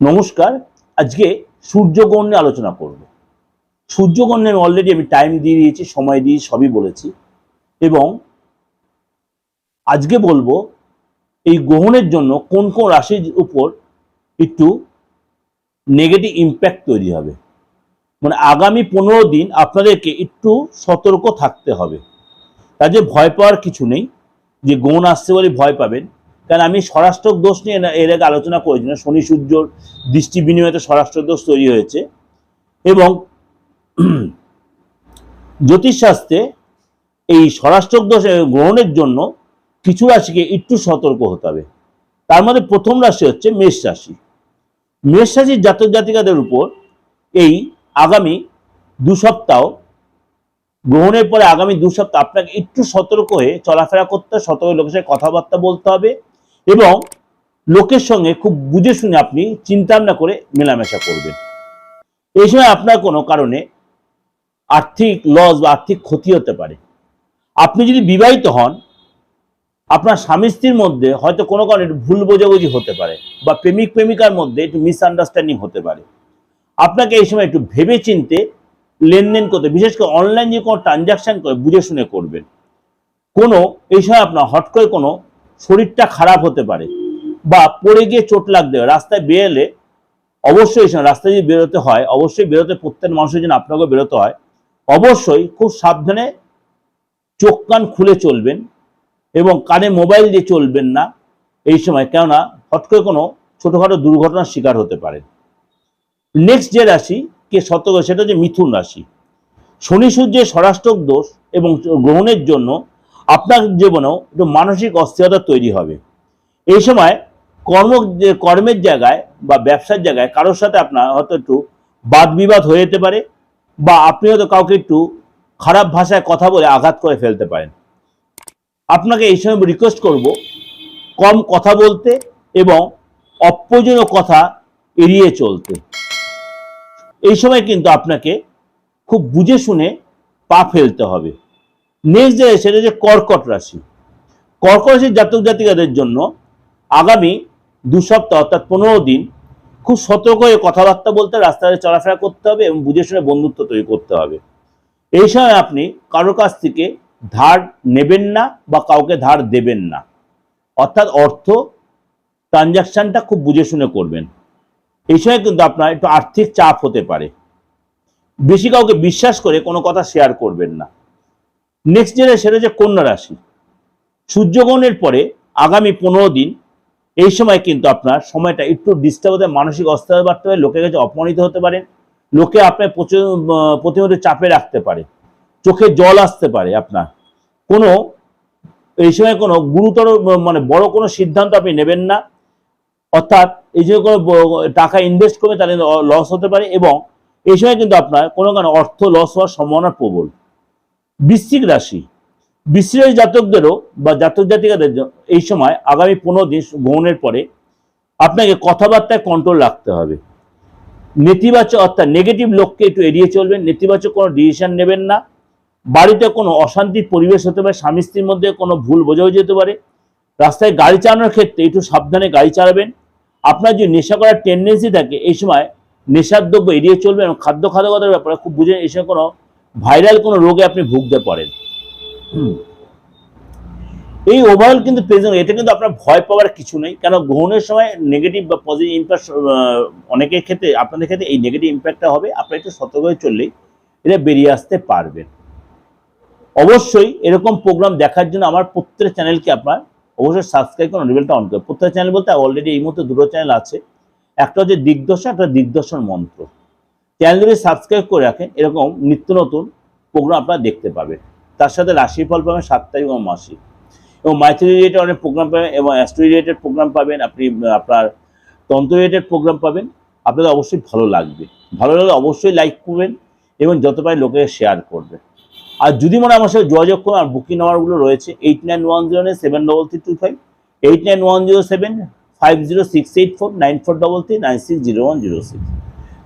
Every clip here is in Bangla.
নমস্কার, আজকে সূর্যগ্রহণ নিয়ে আলোচনা করব। সূর্যগ্রহণে আমি অলরেডি আমি টাইম দিয়ে দিয়েছি, সময় দিয়ে সবই বলেছি এবং আজকে বলব এই গ্রহণের জন্য কোন কোন রাশির উপর একটু নেগেটিভ ইম্প্যাক্ট তৈরি হবে। মানে আগামী পনেরো দিন আপনাদেরকে একটু সতর্ক থাকতে হবে। কাজে ভয় পাওয়ার কিছু নেই। যে গ্রহণ আসছে বলে ভয় পাবেন কারণ আমি স্বরাষ্ট্র দোষ নিয়ে এর- আগে আলোচনা করেছিলাম শনি সূর্যর দৃষ্টি বিনিময়তে স্বরাষ্ট্র দোষ তৈরি হয়েছে। এবং জ্যোতিষশাস্ত্রে এই স্বরাষ্ট্র দোষ গ্রহণের জন্য কিছু রাশিকে একটু সতর্ক হতে হবে। তার মধ্যে প্রথম রাশি হচ্ছে মেষ রাশি। মেষ রাশির জাতক জাতিকাদের উপর এই আগামী দু সপ্তাহ গ্রহণের পরে আগামী দু সপ্তাহ আপনাকে একটু সতর্ক হয়ে চলাফেরা করতে হবে, সতর্ক লোকের সাথে কথাবার্তা বলতে হবে। এবং লোকের সঙ্গে খুব বুঝে শুনে আপনি চিন্তা ভাবনা করে মেলামেশা করবেন। এই সময় আপনার কোনো কারণে আর্থিক লস বা আর্থিক ক্ষতি হতে পারে। আপনি যদি বিবাহিত হন, আপনার স্বামী স্ত্রীর মধ্যে হয়তো কোনো কারণে একটু ভুল বোঝাবুঝি হতে পারে বা প্রেমিক প্রেমিকার মধ্যে একটু মিসআন্ডারস্ট্যান্ডিং হতে পারে। আপনাকে এই সময় একটু ভেবে চিনতে লেনদেন করতে, বিশেষ করে অনলাইন যে কোনো ট্রানজাকশন করে বুঝে শুনে করবেন। কোনো, এই সময় আপনার হট করে কোনো শরীরটা খারাপ হতে পারে বা পড়ে গিয়ে চোট লাগতে পারে, রাস্তায় বেরোলে অবশ্যই রাস্তায় যদি বেরোতে হয়, অবশ্যই বেরোতে প্রত্যেক মানুষের জন্য আপনাকেও বেরোতে হয়। অবশ্যই খুব সাবধানে চোখ কান খুলে চলবেন এবং কানে মোবাইল দিয়ে চলবেন না এই সময়, কেননা হট করে কোনো ছোটোখাটো দুর্ঘটনার শিকার হতে পারে। নেক্সট যে রাশি, কে সতর্ক, সেটা হচ্ছে মিথুন রাশি। শনি সূর্যের স্বরাষ্ট্রক দোষ এবং গ্রহণের জন্য আপনার জীবনেও একটু মানসিক অস্থিরতা তৈরি হবে। এই সময় কর্ম কর্মের জায়গায় বা ব্যবসার জায়গায় কারোর সাথে আপনার হয়তো একটু বাদ বিবাদ হয়ে যেতে পারে বা আপনি হয়তো কাউকে একটু খারাপ ভাষায় কথা বলে আঘাত করে ফেলতে পারেন। আপনাকে এই সময় রিকোয়েস্ট করব কম কথা বলতে এবং অপ্রয়োজনীয় কথা এড়িয়ে চলতে। এই সময় কিন্তু আপনাকে খুব বুঝে শুনে পা ফেলতে হবে। নেক্সট যে, সেটা হচ্ছে কর্কট রাশি। কর্কট রাশির জাতক জাতিকাদের জন্য আগামী দু সপ্তাহ অর্থাৎ পনেরো দিন খুব সতর্ক হয়ে কথাবার্তা বলতে রাস্তায় চলাফেরা করতে হবে এবং বুঝে শুনে বন্ধুত্ব তৈরি করতে হবে। এই সময় আপনি কারোর কাছ থেকে ধার নেবেন না বা কাউকে ধার দেবেন না। অর্থাৎ অর্থ ট্রানজাকশনটা খুব বুঝে শুনে করবেন। এই সময় কিন্তু আপনার একটু আর্থিক চাপ হতে পারে। বেশি কাউকে বিশ্বাস করে কোনো কথা শেয়ার করবেন না। নেক্সট যেটা সেটা হচ্ছে কন্যা রাশি সূর্যগ্রহণের পরে আগামী পনেরো দিন এই সময় কিন্তু আপনার সময়টা একটু ডিস্টার্ব হতে মানসিক অস্থিরতা বাড়তে পারে লোকের কাছে অপমানিত হতে পারেন লোকে আপনার প্রচুর আহ, প্রতিনিয়ত চাপে রাখতে পারে চোখে জল আসতে পারে আপনার। কোনো এই সময় কোনো গুরুতর মানে বড় কোনো সিদ্ধান্ত আপনি নেবেন না অর্থাৎ এই যে কোনো টাকা ইনভেস্ট করবে তাহলে লস হতে পারে এবং এই সময় কিন্তু আপনার কোনো কারণে অর্থ লস হওয়ার সম্ভাবনা প্রবল। বৃশ্চিক রাশি। বৃশ্চিক রাশি জাতকদেরও বা জাতক জাতিকাদের এই সময় আগামী পনেরো দিন গ্রহণের পরে আপনাকে কথাবার্তায় কন্ট্রোল রাখতে হবে। নেতিবাচক অর্থাৎ নেগেটিভ লোককে একটু এড়িয়ে চলবেন, নেতিবাচক কোনো ডিসিশন নেবেন না। বাড়িতে কোনো অশান্তির পরিবেশ হতে পারে, স্বামী স্ত্রীর মধ্যে কোনো ভুল বোঝাবুঝি যেতে পারে। রাস্তায় গাড়ি চালানোর ক্ষেত্রে একটু সাবধানে গাড়ি চালাবেন। আপনার যদি নেশা করার টেন্ডেন্সি থাকে, এই সময় নেশার দ্রব্য এড়িয়ে চলবেন এবং খাদ্য খাদ্যগতার ব্যাপারে খুব বুঝে এই সময় কোনো ভাইরাল কোনো রোগে আপনি ভুগতে পারেন। এই ওভারঅল কিন্তু প্রেজেন্ট এটা কিন্তু আপনার ভয় পাওয়ার কিছু নেই। কেন? গ্রহণের সময় নেগেটিভ বা পজিটিভ ইম্প্যাক্ট অনেকের ক্ষেত্রে, আপনাদের ক্ষেত্রে এই নেগেটিভ ইম্প্যাক্টটা হবে। আপনার একটু সতর্ক হয়ে চললেই এটা বেরিয়ে আসতে পারবেন অবশ্যই এরকম প্রোগ্রাম দেখার জন্য আমার প্রত্যেক চ্যানেলকে আপনার অবশ্যই সাবস্ক্রাইব করুন রিবেলটা অন করুন। প্রত্যেক চ্যানেল বলতে অলরেডি এই মুহূর্তে দুটো চ্যানেল আছে। একটা হচ্ছে দিগদর্শন, একটা দিগদর্শন মন্ত্র। চ্যানেল যদি সাবস্ক্রাইব করে রাখেন। এরকম নিত্য নতুন প্রোগ্রাম আপনারা দেখতে পাবেন। তার সাথে রাশিফল পাবেন সাপ্তাহিক এবং মাসিক। এবং মাইথি রিলেটেড অনেক প্রোগ্রাম পাবেন এবং অ্যাস্ট্রো রিলেটেড প্রোগ্রাম পাবেন। আপনি আপনার তন্ত্র রিলেটেড প্রোগ্রাম পাবেন। আপনাদের অবশ্যই ভালো লাগবে। ভালো লাগলে অবশ্যই লাইক করবেন এবং যত পারে লোকে শেয়ার করবে আর যদি মনে আমার সাথে যোগাযোগ করুন, আর বুকিং নাম্বারগুলো রয়েছে eight nine one zero nine seven double three two five, eight nine one zero seven five zero six eight four nine four double three nine six zero one zero six.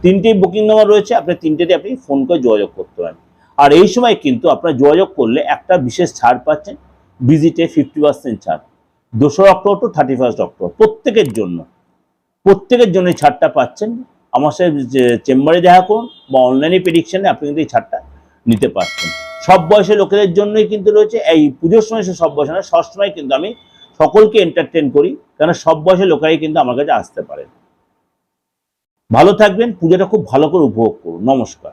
তিনটেই বুকিং নাম্বার রয়েছে, আপনি তিনটেতে আপনি ফোন করে যোগাযোগ করতে পারেন। আর এই সময় কিন্তু আপনার যোগাযোগ করলে একটা বিশেষ ছাড় পাচ্ছেন ভিজিটে ফিফটি পার্সেন্ট ছাড়। দোসরা October to thirty first October, প্রত্যেকের জন্য প্রত্যেকের জন্য ছাড়টা পাচ্ছেন। আমার সাথে চেম্বারে দেখা করুন বা অনলাইনে প্রেডিকশনে আপনি কিন্তু এই ছাড়টা নিতে পারছেন। সব বয়সের লোকেদের জন্যই কিন্তু রয়েছে, এই পুজোর সময় সে সব বয়স না, সবসময় কিন্তু আমি সকলকে এন্টারটেন করি কারণ সব বয়সের লোকেরাই কিন্তু আমার কাছে আসতে পারে ভালো থাকবেন পূজাটা খুব ভালো করে উপভোগ করুন। নমস্কার।